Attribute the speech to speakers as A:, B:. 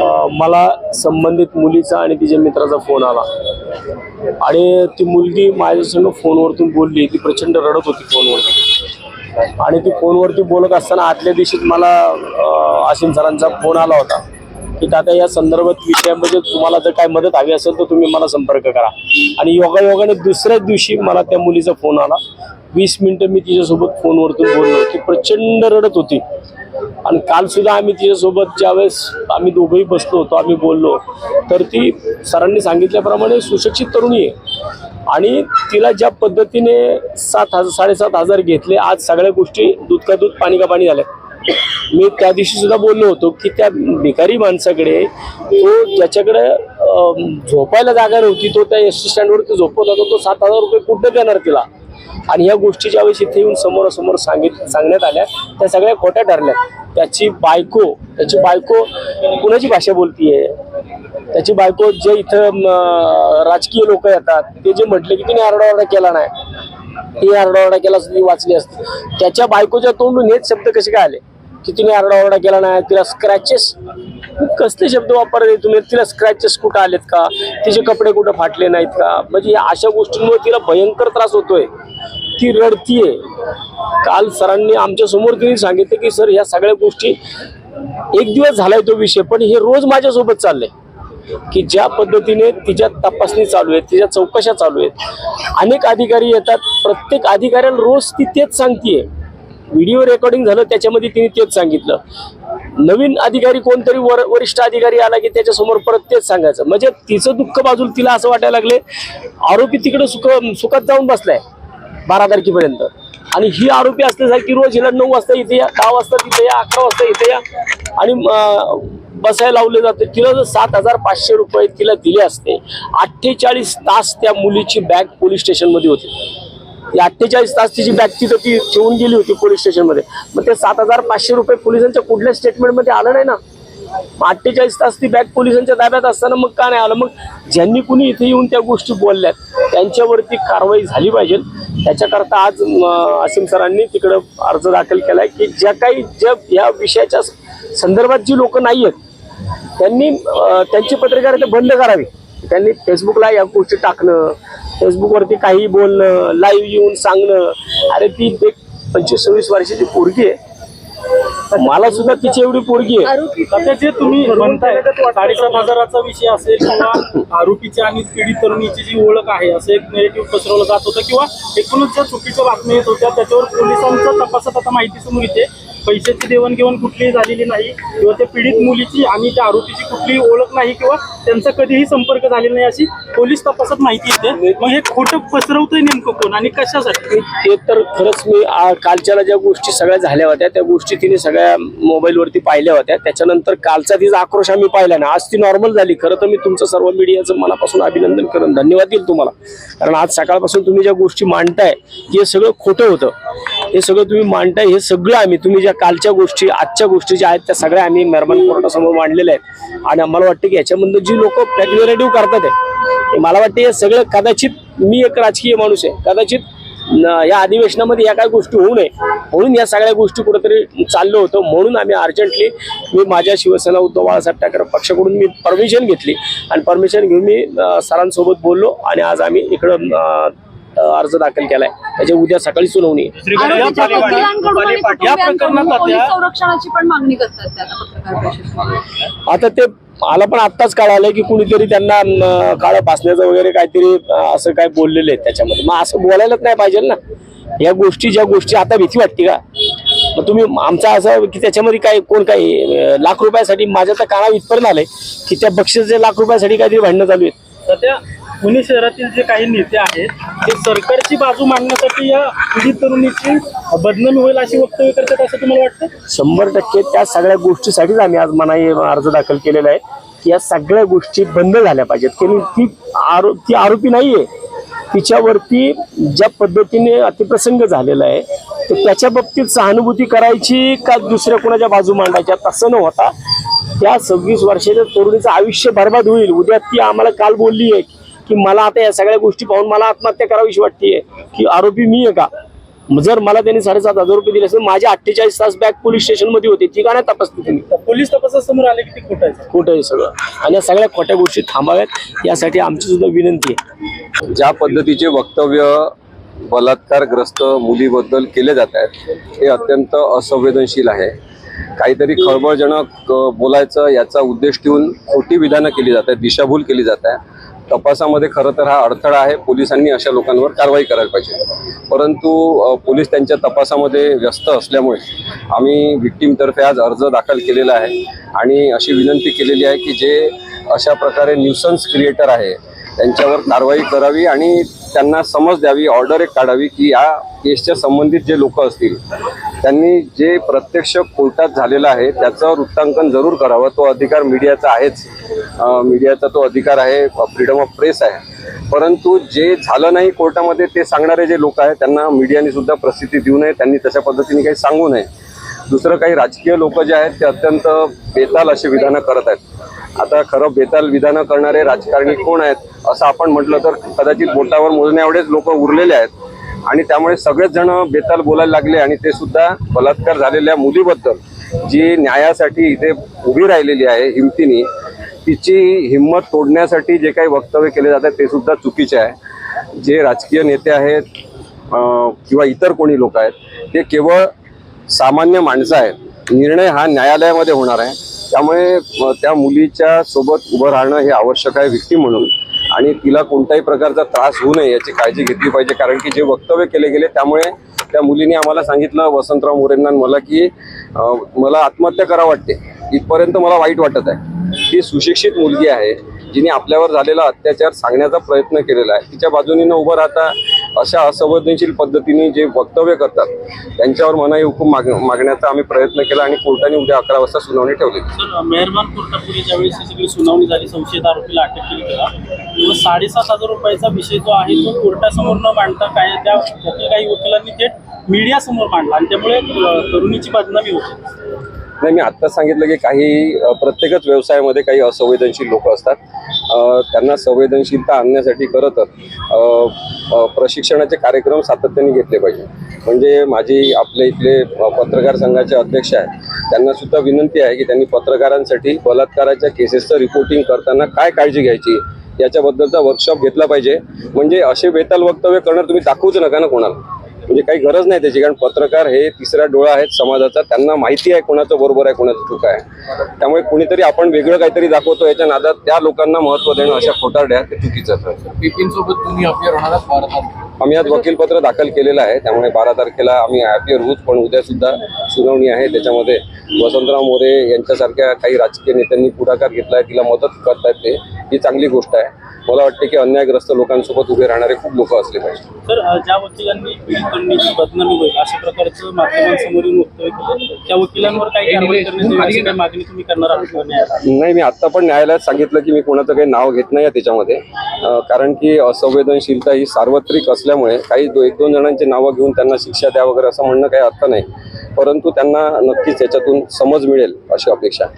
A: मला संबंधित मुलीचा आणि तिच्या मित्राचा फोन आला. आणि ती मुलगी माझ्यासंग फोनवरतून बोलली. ती प्रचंड रडत होती फोनवरती. आणि ती फोनवरती बोलत असताना आदल्या दिवशीच मला आशिम सरांचा फोन आला होता की दादा या संदर्भात विषयामध्ये तुम्हाला जर काय मदत हवी असेल तर तुम्ही मला संपर्क करा. आणि योगायोगाने दुसऱ्याच दिवशी मला त्या मुलीचा फोन आला. वीस मिनिटं मी तिच्यासोबत फोनवरतून बोललो. ती प्रचंड रडत होती. आणि काल सुद्धा आम्ही तिच्यासोबत ज्यावेळेस आम्ही दोघंही बसलो होतो आम्ही बोललो तर ती सरांनी सांगितल्याप्रमाणे सुशिक्षित तरुणी आहे. आणि तिला ज्या पद्धतीने सात हजार साडेसात हजार घेतले आज सगळ्या गोष्टी दूध का दूध पाणी का पाणी झाल्या. मी त्या दिवशी सुद्धा बोललो होतो की त्या भिकारी माणसाकडे तो ज्याच्याकडे झोपायला जागा नव्हती तो त्या एस टी स्टँडवर झोपत होता तो सात हजार रुपये कुठं देणार तिला? आणि या गोष्टी ज्यावेळेस इथे येऊन समोरासमोर सांगित सांगण्यात आल्या त्या सगळ्या खोट्या ठरल्या. त्याची बायको त्याची बायको कुणाची भाषा बोलतीये? त्याची बायको जे इथं राजकीय लोक येतात ते जे म्हटले की तिने आरडाओरडा केला नाही. ती आरडाओरडा केला असं ती वाचली असते. त्याच्या बायकोच्या तोंडून हेच शब्द कसे काय आले? की तिने आरडाओरडा केला नाही तिला स्क्रॅचेस कसले शब्द वापरले तुम्ही? तिला स्क्रॅचेस कुठं आलेत का? तिचे कपडे कुठं फाटले नाहीत का? म्हणजे या अशा गोष्टींमुळे तिला भयंकर त्रास होतोय. ती रडतीये. काल सरांनी आमच्यासमोर तिने सांगितलं की सर ह्या सगळ्या गोष्टी एक दिवस झालाय तो विषय पण हे रोज माझ्यासोबत चाललंय. की ज्या पद्धतीने तिच्या तपासणी चालू आहेत तिच्या चौकशा चालू आहेत अनेक अधिकारी येतात. प्रत्येक अधिकाऱ्याला रोज ती तेच सांगतीये. व्हिडिओ रेकॉर्डिंग झालं त्याच्यामध्ये तिने तेच सांगितलं. नवीन अधिकारी कोणतरी वर वरिष्ठ अधिकारी आला की त्याच्यासमोर परत तेच सांगायचं. म्हणजे तिचं दुःख बाजूला तिला असं वाटायला लागले आरोपी तिकडे सुख सुखात जाऊन बसलाय बारा तारखेपर्यंत. आणि ही आरोपी असल्यासारखी रोज हिला नऊ वाजता इथे या दहा वाजता तिथे या अकरा वाजता इथे या. आणि बसायला लावले जाते. तिला जर सात हजार पाचशे रुपये तिला दिले असते अठ्ठेचाळीस तास त्या मुलीची बॅग पोलीस स्टेशनमध्ये होती. अठ्ठेचाळीस तास तिची बॅग तिथं ती ठेवून गेली होती पोलीस स्टेशनमध्ये. मग ते सात हजार पाचशे रुपये पोलिसांच्या कुठल्या स्टेटमेंटमध्ये आलं नाही ना? मग अठ्ठेचाळीस तास ती बॅग पोलिसांच्या ताब्यात असताना मग का नाही आलं? मग ज्यांनी कुणी इथे येऊन त्या गोष्टी बोलल्यात त्यांच्यावरती कारवाई झाली पाहिजे. त्याच्याकरता आज असिम आसिम सरांनी तिकडं अर्ज दाखल केलाय की ज्या काही ज्या या विषयाच्या संदर्भात जी लोक नाही आहेत त्यांनी त्यांची पत्रकारिता बंद करावी. त्यांनी फेसबुकला या गोष्टी टाकणं फेसबुकवरती काही बोलणं लाईव्ह येऊन सांगणं. अरे ती एक पंचवीस सव्वीस वर्षाची पोरगी आहे. मला सुद्धा तिची एवढी पोरगी आहे.
B: आता जे तुम्ही म्हणताय साडेसात हजाराचा विषय असेल किंवा आरोपीची आणि पीडित तरुणीची जी ओळख आहे असं एक नेरेटिव्ह पसरवलं जात होतं किंवा एकूणच ज्या चुकीच्या बातम्या येत होत्या त्याच्यावर पोलिसांच्या तपासात आता माहिती समोर येते. पैशाची देवाणघेवाण कुठलीही झालेली नाही किंवा त्या पीडित मुलीची आणि त्या आरोपीची कुठलीही ओळख नाही किंवा त्यांचा कधीही संपर्क झालेला नाही अशी पोलीस तपासात माहिती येते. मग हे खोटं पसरवतंय नेमकं कोण आणि कशासाठी?
A: ते तर खरंच मी कालच्याला ज्या गोष्टी सगळ्या झाल्या होत्या त्या गोष्टी तिने सगळ्या मोबाईलवरती पाहिल्या होत्या. त्याच्यानंतर कालचा तिचा आक्रोश आम्ही पाहिला ना आज ती नॉर्मल झाली. खरं तर मी तुमचं सर्व मीडियाचं मनापासून अभिनंदन करून. धन्यवाद देईल तुम्हाला. कारण आज सकाळपासून तुम्ही ज्या गोष्टी मांडताय हे सगळं खोटं होतं. हे सगळं तुम्ही मांडताय हे सगळं आम्ही तुम्ही ज्या कालच्या गोष्टी आजच्या गोष्टी ज्या आहेत त्या सगळ्या आम्ही मेहरबान कोर्टासमोर मांडलेल्या आहेत. आणि आम्हाला वाटतं की याच्यामधनं जी लोक फॅक्ट करतात आहे हे मला वाटतं हे सगळं कदाचित मी एक राजकीय माणूस आहे. कदाचित या अधिवेशनामध्ये या काय गोष्टी होऊ नये. म्हणून या सगळ्या गोष्टी कुठेतरी चाललं होतं. म्हणून आम्ही अर्जंटली मी माझ्या शिवसेना उद्धव बाळासाहेब ठाकरे पक्षाकडून मी परमिशन घेतली. आणि परमिशन घेऊन मी सरांसोबत बोललो. आणि आज आम्ही इकडं अर्ज दाखल केलाय. त्याच्या उद्या सकाळी सुनावणी
B: आता-
C: संरक्षणाची पण मागणी करतात त्या आता पत्रकार परिषदेत.
A: आता ते मला पण आत्ताच कळालं की कुणीतरी त्यांना काळं फासण्याचं वगैरे काहीतरी असं काय बोललेलं आहे त्याच्यामध्ये. मग असं बोलायलाच नाही पाहिजे ना. या गोष्टी ज्या गोष्टी आता भीती वाटते का? मग तुम्ही आमचा असं की त्याच्यामध्ये काय कोण काय लाख रुपयासाठी माझ्या तर काना इथपर्यंत आलंय की त्या बक्षिसाच्या लाख रुपयासाठी काहीतरी भांडणं चालू आहेत.
B: पुणे शहरातील जे काही नेते आहेत ते सरकारची बाजू मांडण्यासाठी या पीडित तरुणीची बदनामी होईल अशी वक्तव्य करतात असं तुम्हाला वाटतं?
A: शंभर टक्के त्या सगळ्या गोष्टीसाठीच आम्ही आज मनाई अर्ज दाखल केलेला आहे की या सगळ्या गोष्टी बंद झाल्या पाहिजेत. कारण ती आरो ती आरोपी नाहीये. तिच्यावरती ज्या पद्धतीने अतिप्रसंग झालेला आहे तर त्याच्या बाबतीत सहानुभूती करायची का दुसऱ्या कोणाच्या बाजू मांडायच्या तसं न होता त्या सव्वीस वर्षाच्या तरुणीचं आयुष्य बर्बाद होईल. उद्या ती आम्हाला काल बोलली आहे. की मला आता या सगळ्या गोष्टी पाहून मला आत्महत्या करावीशी वाटतेय. की आरोपी मी आहे का? जर मला त्यांनी साडेसात हजार रुपये दिले असेल माझे अठ्ठेचाळीस तास बॅग पोलीस स्टेशनमध्ये होते. ती का नाही तपासली त्यांनी
B: पोलीस तपासासमोर आले की ते खोटं आहे?
A: खोटं आहे सगळं. आणि या सगळ्या खोट्या गोष्टी थांबाव्यात. यासाठी आमची सुद्धा विनंती आहे.
D: ज्या पद्धतीचे वक्तव्य बलात्कारग्रस्त मुलीबद्दल केले जात आहेत हे अत्यंत असंवेदनशील आहे. काहीतरी खळबळजनक बोलायचं याचा उद्देश ठेवून खोटी विधानं केली जात आहेत दिशाभूल केली जात आहे तपासामध्ये खरं तर हा अडथळा आहे. पोलिसांनी अशा लोकांवर कारवाई करायला पाहिजे. परंतु पोलीस त्यांच्या तपासामध्ये व्यस्त असल्यामुळे आम्ही विक्टीमतर्फे आज अर्ज दाखल केलेला आहे. आणि अशी विनंती केलेली आहे की जे अशा प्रकारे न्यूसन्स क्रिएटर आहे त्यांच्यावर कारवाई करावी आणि त्यांना समज द्यावी ऑर्डर एक काढावी की या केसच्या संबंधित जे लोक असतील त्यांनी जे प्रत्यक्ष कोर्टात झालेलं आहे त्याचं वृत्तांकन जरूर करावं. तो अधिकार मीडियाचा आहेच. मीडियाचा तो अधिकार आहे फ्रीडम ऑफ प्रेस आहे. परंतु जे झालं नाही कोर्टामध्ये ते सांगणारे जे लोक आहेत त्यांना मीडियाने सुद्धा प्रसिद्धी देऊ नये त्यांनी तशा पद्धतीने काही सांगू नये. दुसरं काही राजकीय लोक जे आहेत ते अत्यंत बेताल असे विधानं करत आहेत. आता खरं बेताल विधानं करणारे राजकारणी कोण आहेत असं आपण म्हटलं तर कदाचित बोटावर मोजण्या एवढेच लोक उरलेले आहेत. आणि त्यामुळे सगळेच जण बेताल बोलायला लागले आणि ते सुद्धा बलात्कार झालेल्या मुलीबद्दल जी न्यायासाठी इथे उभी राहिलेली आहे हिमतीने तिची हिंमत तोडण्यासाठी जे काही वक्तव्य केले जातात ते सुद्धा चुकीचे आहे. जे राजकीय नेते आहेत किंवा इतर कोणी लोक आहेत ते केवळ सामान्य माणसं आहेत. निर्णय हा न्यायालयामध्ये होणार आहे. त्यामुळे त्या मुलीच्या सोबत उभं राहणं हे आवश्यक आहे व्यक्ती म्हणून. आणि तिला कोणत्याही प्रकारचा त्रास होऊ नये याची काळजी घेतली पाहिजे. कारण की जे वक्तव्य केले गेले त्यामुळे त्या मुलीने आम्हाला सांगितलं वसंतराव मोरेंना मला की मला आत्महत्या करा वाटते. इथपर्यंत मला वाईट वाटत आहे. ही सुशिक्षित मुलगी आहे जिने आपल्यावर झालेला अत्याचार सांगण्याचा प्रयत्न केलेला आहे. तिच्या बाजूनी न उभं राहता अशा असंवेदनशील पद्धतीने जे वक्तव्य करतात त्यांच्यावर मनाई हुकूम माग मागण्याचा आम्ही प्रयत्न केला आणि कोर्टाने उद्या अकरा वाजता सुनावणी ठेवली.
B: सर मेहरबान कोर्टापुढे ज्यावेळेस सगळी सुनावणी झाली संशयित आरोपीला अटक केली तेव्हा साडेसात हजार रुपयाचा विषय जो आहे तो कोर्टासमोर न मांडता काय त्या काही वकिलांनी थेट मीडियासमोर मांडला आणि त्यामुळे तरुणीची बदनामी होते.
D: नाही मी आत्ताच सांगितलं की काही प्रत्येकच व्यवसायामध्ये काही असंवेदनशील लोक असतात. त्यांना संवेदनशीलता आणण्यासाठी खरं तर प्रशिक्षणाचे कार्यक्रम सातत्याने घेतले पाहिजे. म्हणजे माझी आपले इथले पत्रकार संघाचे अध्यक्ष आहेत. त्यांना सुद्धा विनंती आहे की त्यांनी पत्रकारांसाठी बलात्काराच्या केसेसचं रिपोर्टिंग करताना काय काळजी घ्यायची याच्याबद्दलचा वर्कशॉप घेतला पाहिजे. म्हणजे असे बेताल वक्तव्य करणं तुम्ही दाखवूच नका ना कोणाला. म्हणजे काही गरज नाही त्याची कारण पत्रकार हे तिसरा डोळा आहेत समाजाचा त्यांना माहिती आहे कोणाचं बरोबर आहे कोणाचं चूक आहे. त्यामुळे कुणीतरी आपण वेगळं काहीतरी दाखवतो याच्या नादात त्या लोकांना महत्त्व देणं अशा खोटारड्या ते चुकीचं आहे.
E: बिपिन सोबत तुम्ही अपियर
D: आम्ही आज वकीलपत्र दाखल केलेलं आहे त्यामुळे बारा तारखेला आम्ही हॅपियर होऊच पण उद्या सुद्धा सुनावणी आहे त्याच्यामध्ये वसंतराव मोरे यांच्यासारख्या काही राजकीय नेत्यांनी पुढाकार घेतला आहे तिला मदत करतायत ते. ही चांगली गोष्ट आहे. मला वाटते की अन्यायग्रस्त लोकांसोबत उभे राहणारे खूप लोक असले पाहिजे.
B: तर अ, ज्या वकिलांनी बदनामी होईल अशा प्रकारचं माध्यमांसमोर येऊन वक्तव्य केलं त्या वकिलांवर काही कारवाई करण्यात येईल अशी काही मागणी तुम्ही करणार आहात का न्यायालयात?
D: नाही मी आता पण न्यायालयात सांगितलं की मी कोणाचं काही नाव घेत नाही त्याच्यामध्ये. अं, कारण की असंवेदनशीलता ही सार्वत्रिक असल्यामुळे काही दो एक दोन जणांची नावं घेऊन त्यांना शिक्षा द्या वगैरे असं म्हणणं काही अर्थ नाही. परंतु त्यांना नक्कीच याच्यातून समज मिळेल अशी अपेक्षा आहे.